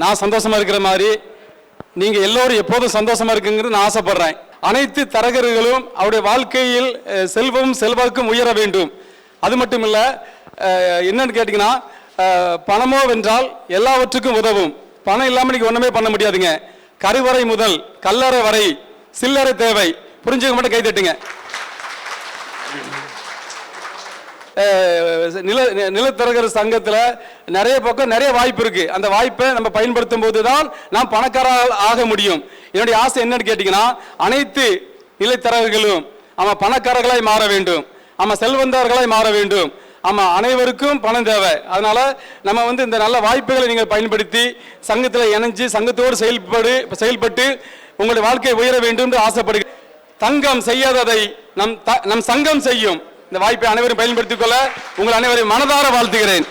நான் சந்தோஷமா இருக்கிற மாதிரி நீங்க எல்லோரும் எப்போதும் சந்தோஷமா இருக்குங்கிறது நான் ஆசைப்படுறேன். அனைத்து தரகர்களும் அவருடைய வாழ்க்கையில் செல்வமும் செல்வம் செல்வாக்கும் உயர வேண்டும். அது மட்டும் இல்ல என்னன்னு கேட்டீங்கன்னா பணமோ வென்றால் எல்லாவற்றுக்கும் உதவும். பணம் இல்லாம நீங்க ஒண்ணுமே பண்ண முடியாதுங்க. கருவறை முதல் கல்லறை வரை சில்லறை தேவை. புரிஞ்சுக்க மட்டும் கை தட்டுங்க. நில நிலத்தரகர் சங்கத்தில் நிறைய பக்கம் நிறைய வாய்ப்பு இருக்கு. அந்த வாய்ப்பை நம்ம பயன்படுத்தும் போது தான் நாம் பணக்காரர் ஆக முடியும். என்னுடைய ஆசை என்னன்னு கேட்டிங்கன்னா அனைத்து நிலத்தரகர்களும் ஆமாம் பணக்காரர்களாய் மாற வேண்டும். ஆமாம் செல்வந்தர்களாய் மாற வேண்டும். ஆமாம் அனைவருக்கும் பணம் தேவை. அதனால நம்ம வந்து இந்த நல்ல வாய்ப்புகளை நீங்கள் பயன்படுத்தி சங்கத்தில் இணைஞ்சு சங்கத்தோடு செயல்படு செயல்பட்டு உங்களுடைய வாழ்க்கை உயர வேண்டும் என்று ஆசைப்படுகிறேன். தங்கம் செய்யாததை நம் த- நம் சங்கம் செய்யும். இந்த வாய்ப்பை அனைவரும் பயன்படுத்திக் கொள்ள உங்கள் அனைவரையும் மனதார வாழ்த்துகிறேன்.